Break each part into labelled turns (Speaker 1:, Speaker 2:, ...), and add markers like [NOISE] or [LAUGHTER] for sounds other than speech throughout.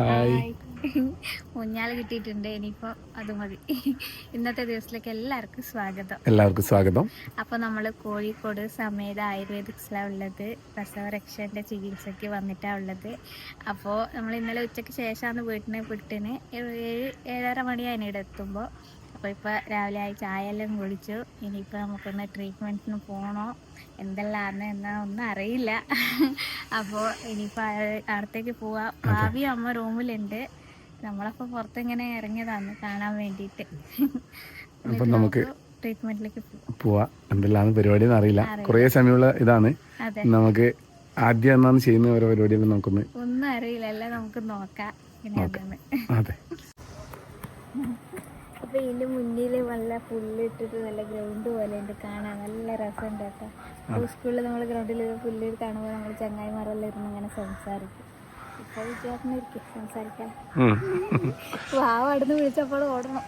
Speaker 1: Hi. [LAUGHS]
Speaker 2: ഊഞ്ഞാൽ കിട്ടിയിട്ടുണ്ട് ഇനിയിപ്പോ അത് മതി. [LAUGHS] ഇന്നത്തെ ദിവസത്തിലേക്ക് എല്ലാവർക്കും സ്വാഗതം.
Speaker 1: എല്ലാവർക്കും സ്വാഗതം.
Speaker 2: അപ്പോൾ നമ്മൾ കോഴിക്കോട് സമേത ആയുർവേദിക്സിലാണ് ഉള്ളത് പ്രസവരക്ഷന്റെ ചികിത്സയ്ക്ക് വന്നിട്ടാണ് ഉള്ളത്. അപ്പോൾ നമ്മൾ ഇന്നലെ ഉച്ചയ്ക്ക് ശേഷമാണ് വീട്ടിന് വിട്ടിന്. ഏഴ് ഏഴര മണി ഇവിടെ എത്തുമ്പോൾ അപ്പോൾ ഇപ്പോൾ രാവിലെ ആയി ചായ എല്ലാം കുടിച്ചു. ഇനിയിപ്പോൾ നമുക്കൊന്ന് ട്രീറ്റ്മെന്റിന് പോകണോ എന്തെല്ലാമാണ് എന്നാ ഒന്നും അറിയില്ല. അപ്പോൾ ഇനിയിപ്പോൾ അടുത്തേക്ക് പോവാം. ഭാവി അമ്മ റൂമിലുണ്ട്. നമ്മളപ്പോൾ പുറത്തിങ്ങനെ ഇറങ്ങിയതാണ് കാണാൻ വേണ്ടിയിട്ട്.
Speaker 1: അപ്പം നമുക്ക്
Speaker 2: ട്രീറ്റ്മെന്റിലേക്ക് പോകും
Speaker 1: പോവാ. എന്തെല്ലാം പരിപാടി എന്ന് അറിയില്ല. കുറേ സമയമുള്ള ഇതാണ്. നമുക്ക് ആദ്യം എന്നാണ് ചെയ്യുന്ന ഓരോ പരിപാടികൾ നമുക്കൊന്ന്
Speaker 2: ഒന്നും അറിയില്ല. നമുക്ക് നോക്കാം.
Speaker 1: അതെ. [LAUGHS]
Speaker 2: അപ്പൊ ഇതിന്റെ മുന്നിൽ നല്ല പുല്ലിട്ടിട്ട് നല്ല ഗ്രൗണ്ട് പോലെ ഉണ്ട്. കാണാൻ നല്ല രസമുണ്ട് കേട്ടോ. സ്കൂളിൽ നമ്മൾ ഗ്രൗണ്ടിൽ പുല്ല് കാണുമ്പോൾ നമ്മൾ ചങ്ങായിമാരെല്ലാം ഇരുന്ന് ഇങ്ങനെ സംസാരിക്കും. ഇപ്പൊ വിചാരിച്ചിരിക്കും സംസാരിക്കാൻ. [LAUGHS] വാവ് അവിടുന്ന് വിളിച്ചപ്പോൾ ഓടണം.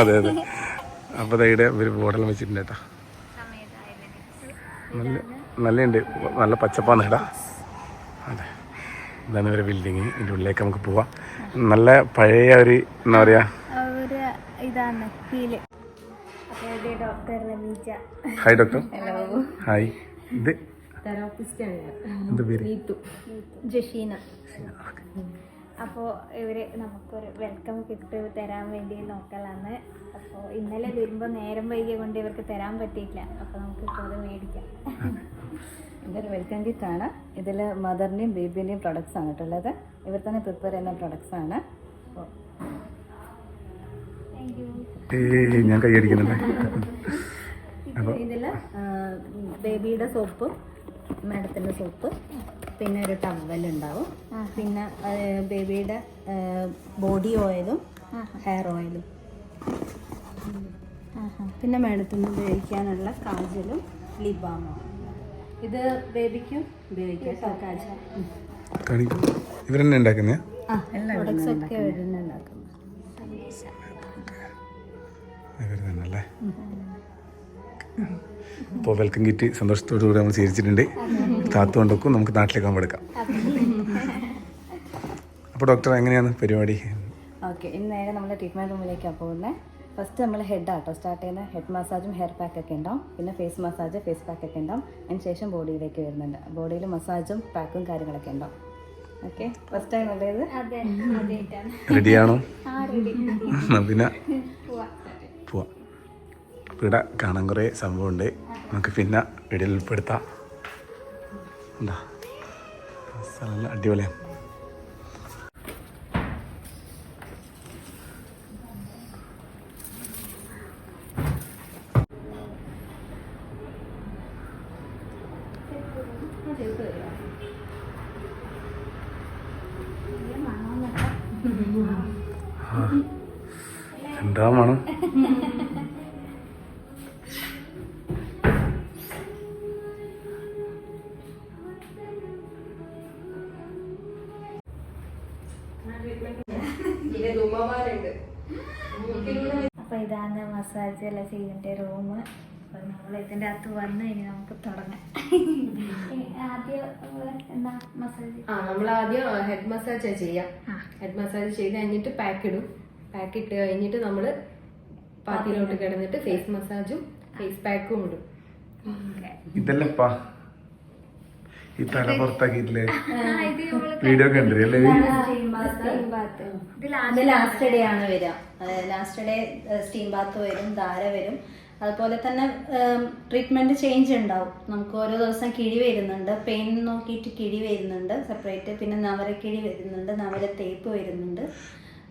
Speaker 1: അതെ അതെ. അപ്പോൾ ഇവിടെ ഒരു ബോർഡെല്ലാം വെച്ചിട്ടുണ്ട് കേട്ടോ. നല്ല നല്ലുണ്ട് നല്ല പച്ചപ്പാണ് കേട്ടാ അതെ. ഇതാണ് ഒരു ബിൽഡിങ് ഇതിന്റെ ഉള്ളിലേക്ക് നമുക്ക് പോവാം. നല്ല പഴയ ഒരു എന്താ പറയുക
Speaker 2: ഇതാണ് റമീജ
Speaker 1: ഹായ് ഡോക്ടർ. ഹായ്. ഇത്?
Speaker 2: ജഷീന. അപ്പോൾ ഇവർ നമുക്കൊരു വെൽക്കം കിട്ട് തരാൻ വേണ്ടി നോക്കലാണ്. അപ്പോൾ ഇന്നലെ വരുമ്പോൾ നേരം വൈകിയ കൊണ്ട് ഇവർക്ക് തരാൻ പറ്റിയില്ല. അപ്പോൾ നമുക്ക് ഇപ്പോൾ അത് മേടിക്കാം.
Speaker 3: ഇതൊരു വെൽക്കം കിറ്റ് ആണ് ഇതിൽ മദറിന്റെയും ബേബിന്റെയും പ്രൊഡക്ട്സ് ആണ് കേട്ടുള്ളത് ഇവർ തന്നെ പ്രിപ്പയർ ചെയ്യുന്ന പ്രൊഡക്ട്സ് ആണ്. അപ്പോൾ
Speaker 1: ഞാൻ കൈയടിക്കുന്നുണ്ട്.
Speaker 3: ഇതിൽ ബേബിയുടെ സോപ്പ് മാഡത്തിന്റെ സോപ്പ് പിന്നെ ഒരു ടവൽ ഉണ്ടാവും. പിന്നെ ബേബിയുടെ ബോഡി ഓയിലും ഹെയർ ഓയിലും പിന്നെ മാഡത്തിന് ഉപയോഗിക്കാനുള്ള കാജലും ലിബാമും. ഇത് ബേബിക്കും ഉപയോഗിക്കാം. കാജൽ
Speaker 1: ഇവരെന്നെ ഉണ്ടാക്കുന്നേ?
Speaker 3: ആ എല്ലാ പ്രൊഡക്ട്സ് ഒക്കെ ഇവരെന്നെ ഉണ്ടാക്കുന്നത്
Speaker 1: ഇവർ തന്നെ അല്ലേ? അപ്പോൾ വെൽക്കം കിറ്റ് സന്തോഷത്തോടു കൂടി നമ്മൾ സ്വീകരിച്ചിട്ടുണ്ട്. താത്തു കൊണ്ടൊക്കും നമുക്ക് നാട്ടിലേക്ക് പങ്കെടുക്കാം എടുക്കാം അപ്പോൾ ഡോക്ടർ എങ്ങനെയാണ് പരിപാടി?
Speaker 3: ഓക്കെ ഇന്ന് നേരെ നമ്മൾ ട്രീറ്റ്മെന്റ് റൂമിലേക്കാണ് പോകുന്നത് ഫസ്റ്റ് നമ്മൾ ഹെഡ് ആട്ടോ. സ്റ്റാർട്ട് ചെയ്യുന്നത് ഹെഡ് മസാജും ഹെയർ പാക്ക് ഒക്കെ ഉണ്ടാവും. പിന്നെ ഫേസ് മസാജ് ഫേസ് പാക്ക് ഒക്കെ ഉണ്ടാവും. അതിന് ശേഷം ബോഡിയിലേക്ക് വരുന്നുണ്ട്. ബോഡിയിൽ മസാജും പാക്കും കാര്യങ്ങളൊക്കെ ഉണ്ടാവും. ഓക്കെ ഫസ്റ്റ് ടൈം അല്ലേ ഇത്?
Speaker 1: റെഡിയാണോ
Speaker 2: ആ റെഡി
Speaker 1: എന്നാ പിന്നെ? ഇവിടെ കാണാൻ കുറേ സംഭവമുണ്ട്. നമുക്ക് പിന്നെ വീഡിയോയിൽ ഉൾപ്പെടുത്താം. [LAUGHS] എന്താ സ്ഥലം അടിപൊളിയാണ് എന്താ മണം
Speaker 2: അപ്പോൾ ഇതാണ് മസാജ് എല്ലാം ചെയ്യേണ്ട റൂം അപ്പൊ നമ്മൾ ഇതിന്റെ അകത്ത് വന്ന് ഇനി നമുക്ക് തുടങ്ങാം. ആദ്യം എന്താ മസാജ്?
Speaker 4: ആ നമ്മൾ ആദ്യം ഹെഡ് മസാജ് ചെയ്യാം. ഹെഡ് മസാജ് ചെയ്ത് കഴിഞ്ഞിട്ട് പാക്ക് ഇടും. പാക്ക് ഇട്ട് കഴിഞ്ഞിട്ട് നമ്മൾ പാത്തിയിലോട്ട് കിടന്നിട്ട് ഫേസ് മസാജും ഫേസ് പാക്കും ഇടും.
Speaker 1: ഇതല്ലപ്പാ. ഈ തല പുറത്താക്കിയിട്ടില്ലേ? വീഡിയോ കണ്ടില്ലേ? അല്ലേ?
Speaker 3: ഇത് ലാസ്റ്റ് ഡേ ആണ്. വരിക ലാസ്റ്റ് ഡേ സ്റ്റീം ബാത്ത് വരും ധാര വരും. അതുപോലെ തന്നെ ട്രീറ്റ്മെന്റ് ചേഞ്ച് ഉണ്ടാവും. നമുക്ക് ഓരോ ദിവസം കിഴി വരുന്നുണ്ട്. പെയിൻ നോക്കിയിട്ട് കിഴി വരുന്നുണ്ട്. സെപ്പറേറ്റ് പിന്നെ നവരക്കിഴി വരുന്നുണ്ട്. നവര തേപ്പ് വരുന്നുണ്ട്.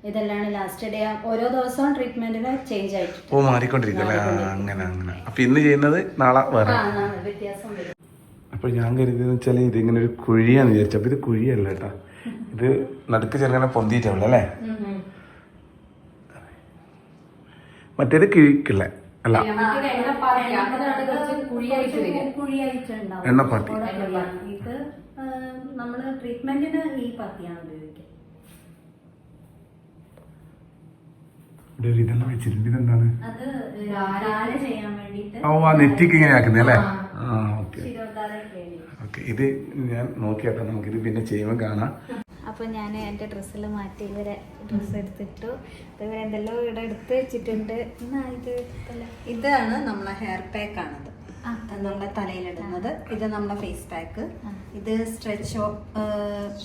Speaker 3: ഇതെല്ലാം ലാസ്റ്റ് ഡേ ഓരോ ദിവസവും ട്രീറ്റ്മെന്റിന് ചേഞ്ച് ആയിട്ട്
Speaker 1: ഓ മാറിക്കൊണ്ടിരിക്കും അങ്ങനെ അങ്ങനെ. അപ്പൊ ഇന്ന് ചെയ്യുന്നത് നാളെ
Speaker 3: വ്യത്യാസം വരും.
Speaker 1: അപ്പൊ ഞാൻ കരുതിയെന്ന് വെച്ചാൽ ഇത് ഇങ്ങനെ ഒരു കുഴിയാന്ന് വിചാരിച്ചു. അപ്പോൾ ഇത് കുഴിയല്ല കേട്ടാ. ഇത് നടുക്ക് ചെറുങ്ങനെ പൊന്തിയിട്ടുള്ളൂ അല്ലേ? മറ്റേത് കിഴിക്കില്ല അല്ല. എണ്ണപ്പാട്ടി
Speaker 3: ഇത് നമ്മൾ ട്രീറ്റ്മെന്റിന് ഈ പത്തിയാണ് ഉപയോഗിക്കുക
Speaker 1: ഇതെല്ലാം വെച്ചിട്ടുണ്ട് ഇതെന്താണ് ഓ ആ നെറ്റിക്ക് ഇങ്ങനെ ആക്കുന്നേ അല്ലേ? ഇത് ഞാൻ നോക്കിയാട്ടോ നമുക്കിത് പിന്നെ ചെയ്യുമ്പോൾ കാണാം.
Speaker 2: അപ്പോൾ ഞാൻ എന്റെ ഡ്രസ്സിൽ മാറ്റി ഇവരെ ഡ്രസ്സ് എടുത്തിട്ടു. അപ്പോൾ ഇവരെന്തെല്ലോ ഇവിടെ എടുത്ത് വെച്ചിട്ടുണ്ട്. എന്നാ ഇത്
Speaker 3: ഇതാണ് നമ്മളെ ഹെയർ പാക്ക് ആണത്.
Speaker 2: ആ.
Speaker 3: നമ്മളെ തലയിലിടുന്നത്. ഇത് നമ്മളെ ഫേസ് പാക്ക് ഇത് സ്ട്രെച്ച്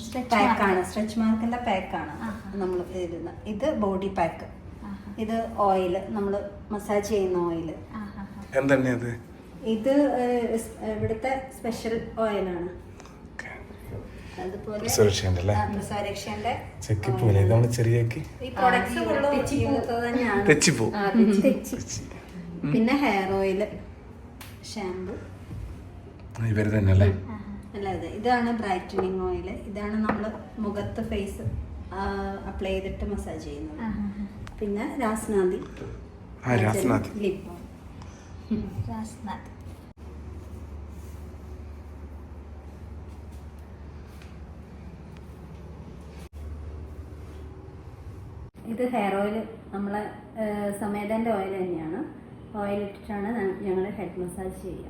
Speaker 2: Stretch
Speaker 3: പാക്ക് ആണ്.
Speaker 2: Mark.
Speaker 3: സ്ട്രെച്ച് മാർക്കിന്റെ പാക്ക് ആണ് നമ്മൾ ഇടുന്നത് ഇത് ബോഡി പാക്ക് ഇത് ഓയിൽ നമ്മൾ മസാജ് ചെയ്യുന്ന ഓയിൽ
Speaker 2: ആഹാ.
Speaker 3: ഇത് ഇവിടുത്തെ സ്പെഷ്യൽ ഓയിലാണ്.
Speaker 1: ചെക്കിപ്പോലെ നമ്മൾ ചെറിയാക്കി? തെച്ചിപ്പോ
Speaker 3: പിന്നെ ഹെയർ ഓയിൽ ഷാമ്പു
Speaker 1: ഇവർ തന്നെ അല്ലേ
Speaker 3: അല്ല അതെ. ഇതാണ് ബ്രൈറ്റനിങ് ഓയിൽ ഇതാണ് നമ്മൾ മുഖത്ത് ഫേസ് അപ്ലൈ ചെയ്തിട്ട് മസാജ് ചെയ്യുന്നത്. പിന്നെ രാസ്നാദി. ലിപ്പ്
Speaker 2: രാസ്നാഥ്. [LAUGHS]
Speaker 3: ഇത് ഹെയർ ഓയിൽ നമ്മളെ സമേതന്റെ ഓയിൽ തന്നെയാണ്. ഓയിൽ ഇട്ടിട്ടാണ് ഞങ്ങൾ ഹെഡ് മസാജ് ചെയ്യുക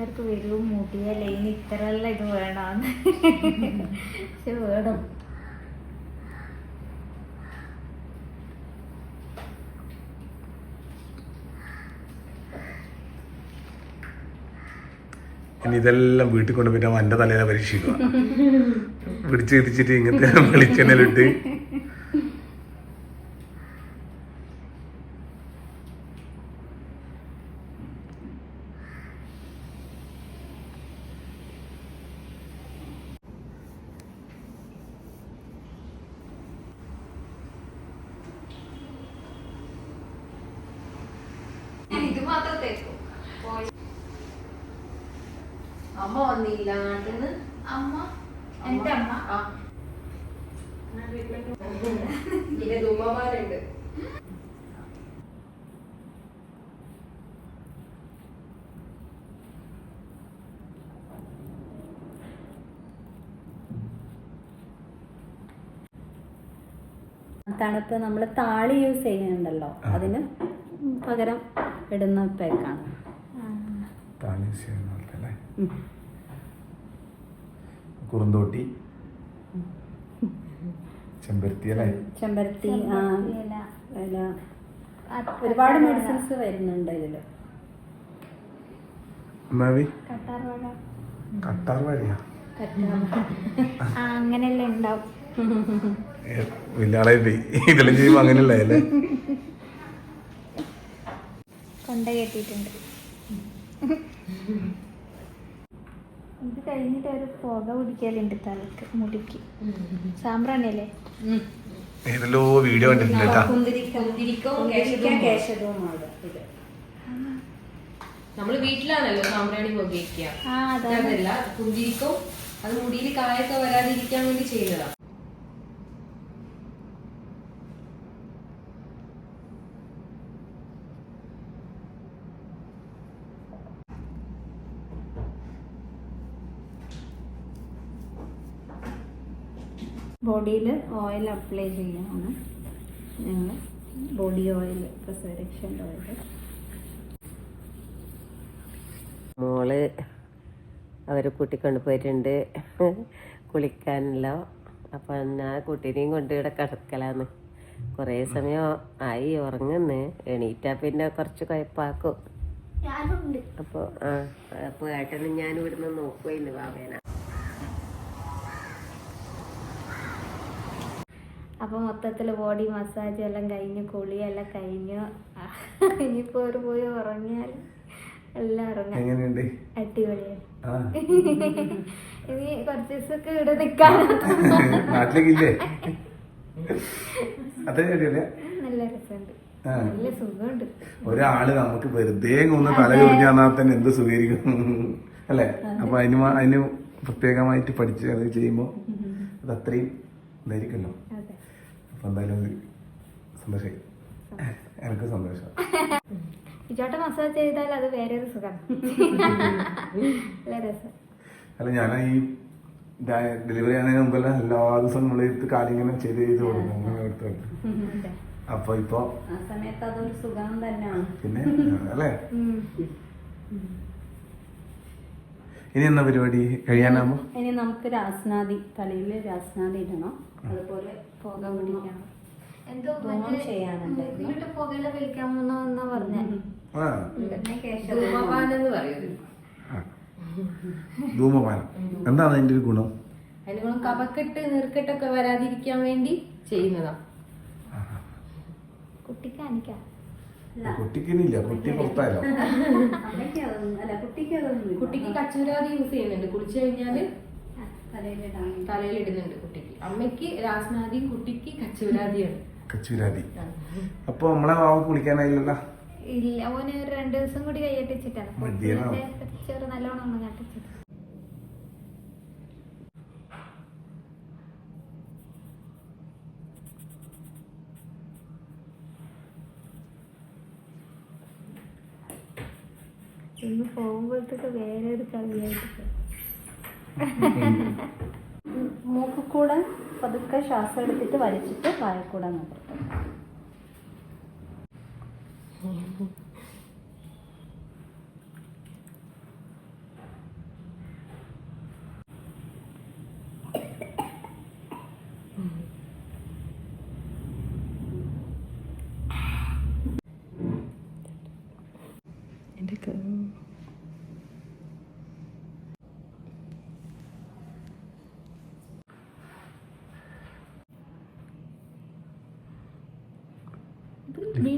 Speaker 2: വിചാരിക്കും വരും മുടിയ ലൈൻ ഇത്രയല്ല ഇത് വേണമെന്ന് പക്ഷെ വേണം.
Speaker 1: ഇതെല്ലാം വീട്ടിൽ കൊണ്ടുപോയിട്ട് എന്റെ തലയിലെ പരീക്ഷിക്കുക. പിടിച്ച് തിരിച്ചിട്ട് ഇങ്ങനത്തെ വെളിച്ചെണ്ണയിലിട്ട്
Speaker 4: ഇത് മാത്രം തേക്കും അമ്മ വന്നില്ല നാട്ടിന്ന്
Speaker 2: അമ്മ? എന്റെ അമ്മ?
Speaker 4: ആ. പിന്നെ ദുമ്മമാരുണ്ട്.
Speaker 3: തണുപ്പ് നമ്മൾ താളി യൂസ് ചെയ്യുന്നുണ്ടല്ലോ. അതിന് പകരം ഇടുന്ന പാക്കാണ്.
Speaker 1: കുറുന്തോട്ടി. ചെമ്പരത്തി അല്ലേ
Speaker 3: ചെമ്പരത്തി ഒരുപാട് മെഡിസിൻസ് വരുന്നുണ്ട്
Speaker 2: ഇതിൽ.
Speaker 1: കട്ടാർ വഴിയാ
Speaker 2: ആ അങ്ങനെയല്ലേ ഉണ്ടാവും.
Speaker 1: വലിയ ഇതെല്ലാം ചെയ്യുമ്പോ അങ്ങനെയല്ലേ? അല്ലേ
Speaker 2: കൊണ്ട കെട്ടിയിട്ടുണ്ട് ഇത് കഴിഞ്ഞിട്ട് ഒരു പുക പിടിക്കലുണ്ട് തലക്ക് മുടിക്ക്. സാമ്പ്രാണിയല്ലേ
Speaker 1: ഏതല്ലോ വീഡിയോ കണ്ടിട്ടുണ്ട് കേട്ടാ.
Speaker 3: കുന്തിരിക്കം
Speaker 4: കുന്തിരിക്കവും
Speaker 3: കുന്തിരിക്കം
Speaker 4: കേശവും.
Speaker 3: കേശവുമാണ് ഇത്.
Speaker 4: നമ്മൾ വീട്ടിലാണല്ലോ സാമ്പ്രാണി പുകയ്ക്കുക അതല്ല കുന്തിരിക്കും അത് മുടിയിൽ കായൊക്കെ വരാതിരിക്കാൻ വേണ്ടി ചെയ്യുന്നതാ
Speaker 3: ബോഡിയിൽ ഓയിൽ അപ്ലൈ ചെയ്യാനാണ് ഞങ്ങൾ ബോഡി ഓയിൽ പ്രസവരക്ഷന്റെ ഓയിൽ
Speaker 5: മോൾ അവരെ കൂട്ടിക്കൊണ്ട് പോയിട്ടുണ്ട് കുളിക്കാനല്ലോ അപ്പം ഞാൻ കുട്ടീനെയും കൊണ്ട് ഇവിടെ കിടക്കലാന്ന് കുറേ സമയം ആയി ഉറങ്ങുന്നു. എണീറ്റാ പിന്നെ കുറച്ച് കുഴപ്പാക്കും.
Speaker 2: അപ്പൊ
Speaker 5: അപ്പോൾ ആ അപ്പോൾ ഏട്ടനും ഞാൻ ഇവിടുന്ന് നോക്കുമായിരുന്നു ബാബേന
Speaker 2: അപ്പൊ മൊത്തത്തിൽ ബോഡി മസാജ് എല്ലാം കഴിഞ്ഞു കുളിയെല്ലാം കഴിഞ്ഞു. ഇനിയിപ്പോ ഒരു പോയി ഉറങ്ങിയാൽ എല്ലാം ഉറങ്ങാം. അടിപൊളിയാണ്. ഇനി കുറച്ച് ദിവസമൊക്കെ ഇവിടെ നിൽക്കാൻ
Speaker 1: നാട്ടിലേക്കില്ലേ?
Speaker 2: നല്ല
Speaker 4: രസമുണ്ട്.
Speaker 1: ഒരാൾ നമുക്ക് വെറുതെ ഒന്ന് തല കുറിഞ്ഞാൽ തന്നെ എന്ത് സുഖീകരിക്കും അല്ലേ? അപ്പൊ അതിന് അതിന് പ്രത്യേകമായിട്ട് പഠിച്ച് അത് ചെയ്യുമ്പോ അത് അത്രയും ഇതായിരിക്കല്ലോ
Speaker 4: അതെ.
Speaker 1: അപ്പൊ എന്തായാലും ഒരു സന്തോഷമായി എനിക്ക് സന്തോഷം.
Speaker 4: ഇച്ചോട്ട മസാജ് ചെയ്താൽ അത് വേറെ ഒരു സുഖം
Speaker 1: അല്ല ഞാൻ ഈ ഡെലിവറി ആണെങ്കിൽ മുമ്പെല്ലാം എല്ലാ ദിവസവും നമ്മൾ എടുത്ത് കാലിങ്ങനെ ചെയ്ത് ചെയ്ത് കൊടുക്കും. അങ്ങനെ എടുത്ത് കൊടുക്കും. അപ്പൊ ഇപ്പൊ
Speaker 3: ആ സമയത്ത് അതൊരു സുഖം തന്നെയാണ്.
Speaker 1: പിന്നെ അല്ലേ? ഇനി എന്ന പരിപാടി? കഴിയാനാകുമ്പോ
Speaker 3: ഇനി നമുക്ക് രാസ്നാദി തലയിൽ രാസ്നാദി ഇടണം. അതുപോലെ
Speaker 4: പുക പിടിക്കണം എന്തോ
Speaker 3: ചെയ്യാനുണ്ട്.
Speaker 4: പുകയില പറഞ്ഞേ.
Speaker 1: ധൂമപാനം. എന്താണ് അതിന്റെ ഒരു ഗുണം?
Speaker 4: അതിന് കഫക്കെട്ട് നീർക്കെട്ടൊക്കെ വരാതിരിക്കാൻ വേണ്ടി ചെയ്യുന്നതാ. കുട്ടിക്ക് കാണിക്കാം.
Speaker 1: കുട്ടിക്കിനില്ല കുട്ടി
Speaker 3: പുറത്തായാലോ കുട്ടിക്ക്
Speaker 4: കച്ചൂരാതി യൂസ് ചെയ്യുന്നുണ്ട്. കുളിച്ചു കഴിഞ്ഞാൽ
Speaker 3: തലയിലിടുന്നുണ്ട്
Speaker 4: തലയിൽ ഇടുന്നുണ്ട് കുട്ടിക്ക്. അമ്മയ്ക്ക് രാസ്നാദിയും കുട്ടിക്ക് കച്ചൂരാതിയാണ്
Speaker 1: കച്ചൂരാതി അപ്പൊ നമ്മളെ വാവ് കുളിക്കാനായില്ലല്ലോ?
Speaker 4: ഇല്ല ഓന് രണ്ട് ദിവസം കൂടി കൈയ്യട്ടിച്ചിട്ടാണ് നല്ലോണം കട്ടിച്ചിട്ട്. ഇന്ന് പോകുമ്പോഴത്തേക്ക് വേറെ ഒരു കവിയായിട്ട്
Speaker 3: മൂക്കിൽ പതുക്കെ ശ്വാസം എടുത്തിട്ട് വലിച്ചിട്ട് വായക്കൂടെ നിർത്തും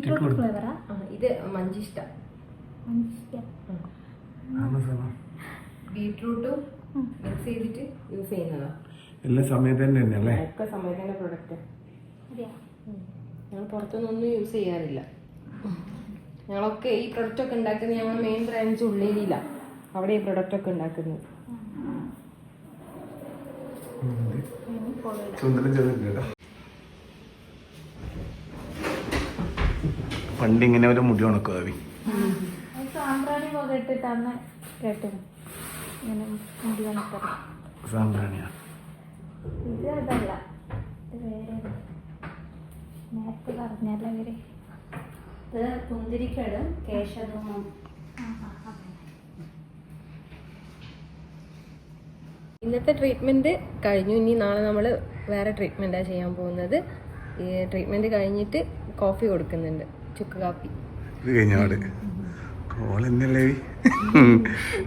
Speaker 4: ഫ്ലേവറാ ഇത് മഞ്ചിഷ്ട. മിക്സ് ചെയ്തിട്ട് യൂസ് ചെയ്യുന്നതാ.
Speaker 1: എല്ലാ സമയത്ത് തന്നെ അല്ലേ
Speaker 4: ഒക്കെ തന്നെ പ്രൊഡക്റ്റ് ഞങ്ങൾ പുറത്തുനിന്നൊന്നും യൂസ് ചെയ്യാറില്ല. ഞങ്ങളൊക്കെ ഈ പ്രൊഡക്റ്റ് ഒക്കെ ഉണ്ടാക്കുന്നത് ഞങ്ങൾ മെയിൻ ബ്രാഞ്ച് ഉള്ളിലില്ല അവിടെ ഈ പ്രൊഡക്റ്റ് ഒക്കെ ഉണ്ടാക്കുന്നത്.
Speaker 1: ചുണ്ടനും ചെയ്തിട്ടുണ്ട് കേട്ടോ പണ്ട് ഇങ്ങനെ ഒരു മുടി ഉണക്കും അവി.
Speaker 4: സാമ്പ്രാണി പോലെ ഇട്ടിട്ടാണ് കേട്ടത്. ഇങ്ങനെ മുടി കണക്കത്
Speaker 1: സാമ്പ്രാണിയാ.
Speaker 4: ഇത് അതല്ല. ഇത് വേറെ നേരത്തെ പറഞ്ഞല്ല ഇവർ?
Speaker 3: ഇത് കുന്തിരിക്കട് കേശധൂമം
Speaker 4: ഇന്നത്തെ ട്രീറ്റ്മെന്റ് കഴിഞ്ഞു. ഇനി നാളെ നമ്മൾ വേറെ ട്രീറ്റ്മെന്റാ ചെയ്യാൻ പോകുന്നത്. ഈ ട്രീറ്റ്മെന്റ് കഴിഞ്ഞിട്ട് കോഫി കൊടുക്കുന്നുണ്ട്. ചുക്ക് കാപ്പി
Speaker 1: ഇത് കഴിഞ്ഞപാട്. കോൾ എന്നല്ലേ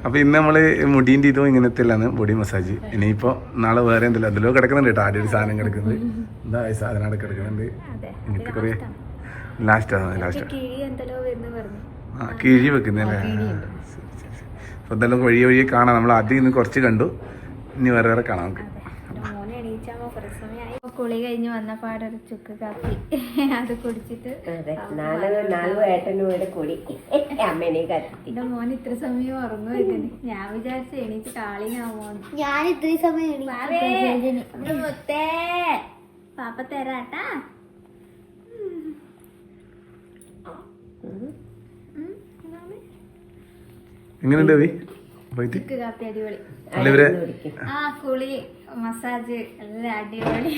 Speaker 1: അപ്പൊ ഇന്ന് നമ്മൾ മുടീന്റെ ഇതും ഇങ്ങനത്തെ ബോഡി മസാജ്. ഇനിയിപ്പോ നാളെ വേറെ എന്തല്ല അതിലോ കിടക്കുന്നുണ്ട് കേട്ടോ ആദ്യം ഒരു സാധനം കിടക്കുന്നത് എന്താ ഈ സാധനം അവിടെ കിടക്കുന്നുണ്ട്. ഇങ്ങനത്തെ കുറേ ലാസ്റ്റ് ആണ്. ലാസ്റ്റ്
Speaker 4: എന്തെല്ലോ
Speaker 1: ആ കിഴി വെക്കുന്നല്ലേ അപ്പൊ എന്തായാലും വഴി വഴി കാണാം. നമ്മൾ ആദ്യം ഇന്ന് കുറച്ച് കണ്ടു. ഇനി വേറെ വേറെ കാണാം നമുക്ക്.
Speaker 4: കുളി കഴിഞ്ഞ് വന്ന പാടൊരു ചുക്ക് കാപ്പി. അത് കുടിച്ചിട്ട്
Speaker 5: അതെ. നാല് ഏട്ടനും കൂടെ കൂടി അമ്മേനെ കത്തി
Speaker 4: എന്റെ മോൻ ഇത്ര സമയം ഉറങ്ങുമായിരുന്നു ഞാൻ വിചാരിച്ചു എണീറ്റ് കാളിനാവോ
Speaker 2: ഞാൻ ഇത്ര സമയം
Speaker 4: മുത്തേ. പാപ്പ തരാട്ടാ.
Speaker 1: എങ്ങനെയുണ്ട്
Speaker 4: ചുക്ക് കാപ്പി അടിപൊളി. കുളി മസാജ് എല്ലാം അടിപൊളി.